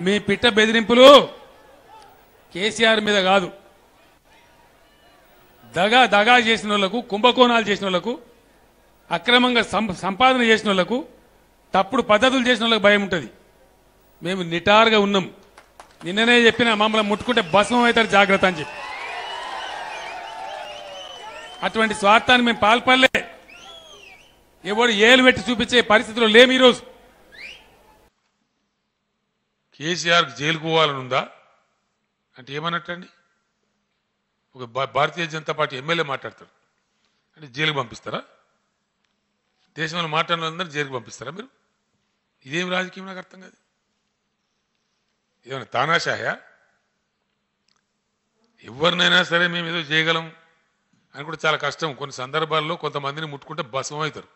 మీ పిట్ట బెదిరింపులు కేసీఆర్ మీద కాదు. దగా దగా చేసిన వాళ్ళకు కుంభకోణాలు చేసిన వాళ్ళకు అక్రమంగా సం- సంపాదన చేసిన వాళ్ళకు తప్పుడు పద్ధతులు చేసిన వాళ్ళకి భయం ఉంటుంది. మేము నిటారుగా ఉన్నాం. నిన్ననే చెప్పిన మమ్మల్ని ముట్టుకుంటే భస్మం అవుతారు జాగ్రత్త అని చెప్పి. అటువంటి స్వార్థాన్ని మేము పాల్పడలే. ఎవడు ఏలు పెట్టి చూపించే పరిస్థితిలో లేము ఈరోజు. కేసీఆర్కి జైలుకు పోవాలని ఉందా అంటే ఏమన్నట్టండి? ఒక భా- భారతీయ జనతా పార్టీ ఎమ్మెల్యే మాట్లాడతాడు. అంటే జైలుకు పంపిస్తారా? దేశంలో మాట్లాడిన వాళ్ళందరూ జైలుకు పంపిస్తారా మీరు? ఇదేం రాజకీయం నాకు అర్థం కాదు. ఏమైనా తానాషాయా ఎవరినైనా సరే మేము ఏదో చేయగలం అని కూడా చాలా కష్టం. కొన్ని సందర్భాల్లో కొంతమందిని ముట్టుకుంటే భస్మం అవుతారు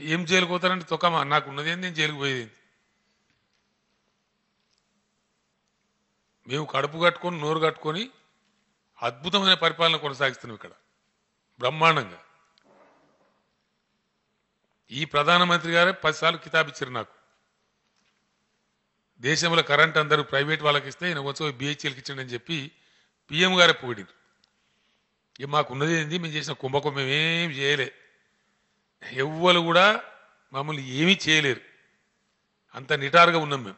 ఏం జైలుకు పోతారంటే తొక్కమా? నాకు ఉన్నది ఏంది? నేను జైలుకు పోయేది మేము కడుపు కట్టుకొని నోరు కట్టుకొని అద్భుతమైన పరిపాలన కొనసాగిస్తున్నాం ఇక్కడ. బ్రహ్మాండంగా. ఈ ప్రధానమంత్రి గారే పదిసార్లు కితాబిచ్చారు నాకు. దేశంలో కరెంట్ అందరూ ప్రైవేట్ వాళ్ళకి ఇస్తే ఈయన వచ్చి బిహెచ్ఎల్కి ఇచ్చిండని చెప్పి పిఎం గారే పొగిడారు ఇక మాకున్నది ఏంది? మేము చేసిన కుంభకుంభం ఏం చేయలే. ఎవ్వరు కూడా మమ్మల్ని ఏమీ చేయలేరు. అంత నిటారుగా ఉన్నాం మేము.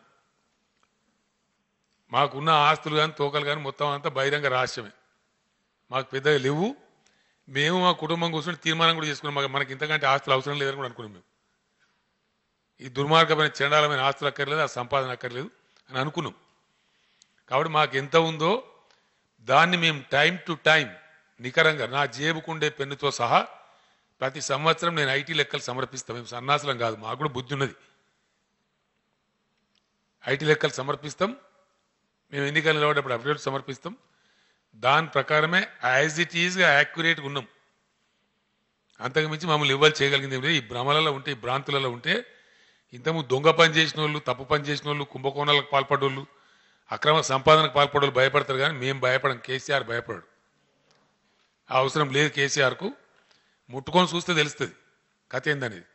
మాకున్న ఆస్తులు కానీ తోకలు కానీ మొత్తం అంతా బహిరంగ రహస్యమే. మాకు పెద్దగా లేవు. మేము మా కుటుంబం కూర్చొని తీర్మానం కూడా చేసుకున్నాం. మాకు మనకి ఇంతకంటే ఆస్తులు అవసరం లేదని కూడా అనుకున్నాం మేము. ఈ దుర్మార్గమైన చండాలమైన ఆస్తులు అక్కర్లేదు ఆ సంపాదన అక్కర్లేదు అని అనుకున్నాం. కాబట్టి మాకు ఎంత ఉందో దాన్ని మేము టైం టు టైం నికరంగా నా జేబుకుండే పెన్నుతో సహా ప్రతి సంవత్సరం నేను ఐటీ లెక్కలు సమర్పిస్తాం. మేము సన్నాసులం కాదు మాకు కూడా బుద్ధి ఉన్నది. ఐటీ లెక్కలు సమర్పిస్తాం. మేము ఎన్నికలు నిలబడేటప్పుడు అఫిడవిట్ సమర్పిస్తాం. దాని ప్రకారమే యాజ్ ఇట్ ఈజ్గా యాక్యురేట్గా ఉన్నాం. అంతకు మించి మమ్మల్ని ఇవ్వాలి చేయగలిగింది ఏం లేదు. ఈ భ్రమలలో ఉంటే ఈ భ్రాంతులలో ఉంటే ఇంతకు దొంగ పని చేసిన వాళ్ళు తప్పు పని చేసిన వాళ్ళు కుంభకోణాలకు పాల్పడోళ్ళు అక్రమ సంపాదనకు పాల్పడోళ్ళు భయపడతారు కానీ మేము భయపడం. కేసీఆర్ భయపడడు. ఆ అవసరం లేదు కేసీఆర్కు. ముట్టుకొని చూస్తే తెలుస్తుంది. కథ ఏందనేది?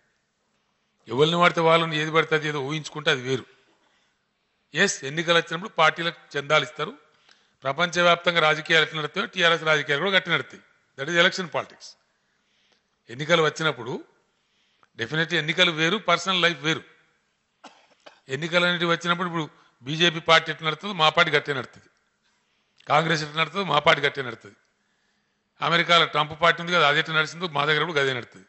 ఎవరిని వాడితే వాళ్ళని ఏది పడితే అది ఏదో ఊహించుకుంటే అది వేరు. ఎస్ ఎన్నికలు వచ్చినప్పుడు పార్టీలకు చందాలు ఇస్తారు. ప్రపంచవ్యాప్తంగా రాజకీయాలు ఎట్లా నడుతాయో టీఆర్ఎస్ రాజకీయాలు కూడా గట్టి నడుతాయి దట్ ఈజ్ ఎలక్షన్ పాలిటిక్స్ ఎన్నికలు వచ్చినప్పుడు డెఫినెట్లీ ఎన్నికలు వేరు పర్సనల్ లైఫ్ వేరు. ఎన్నికలు అనేవి వచ్చినప్పుడు ఇప్పుడు బీజేపీ పార్టీ ఎట్లా నడుతుంది మా పార్టీ గట్టే నడుతుంది కాంగ్రెస్ ఎట్లా నడుతుంది మా పార్టీ గట్టే నడుతుంది అమెరికాలో ట్రంప్ పార్టీ ఉంది కదా అదే నడిచింది నడిచిందో మా దగ్గర కూడా అదే నడుతుంది.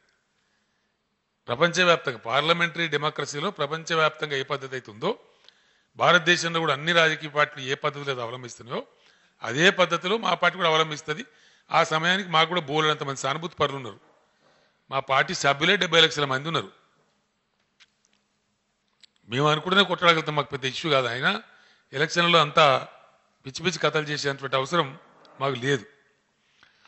ప్రపంచవ్యాప్తంగా పార్లమెంటరీ డెమోక్రసీలో ప్రపంచవ్యాప్తంగా ఏ పద్ధతి అయితే ఉందో భారతదేశంలో కూడా అన్ని రాజకీయ పార్టీలు ఏ పద్ధతిలో అవలంబిస్తున్నాయో అదే పద్ధతిలో మా పార్టీ కూడా అవలంబిస్తుంది. ఆ సమయానికి మాకు కూడా బోలెడంత మంది సానుభూతి పరులు ఉన్నారు. మా పార్టీ సభ్యులే డెబ్బై లక్షల మంది ఉన్నారు. మేము అనుకుంటేనే కొట్టడగలుగుతాం మాకు పెద్ద ఇష్యూ కాదు. అయినా ఎలక్షన్లో అంతా పిచ్చి పిచ్చి కథలు చేసేటువంటి అవసరం మాకు లేదు.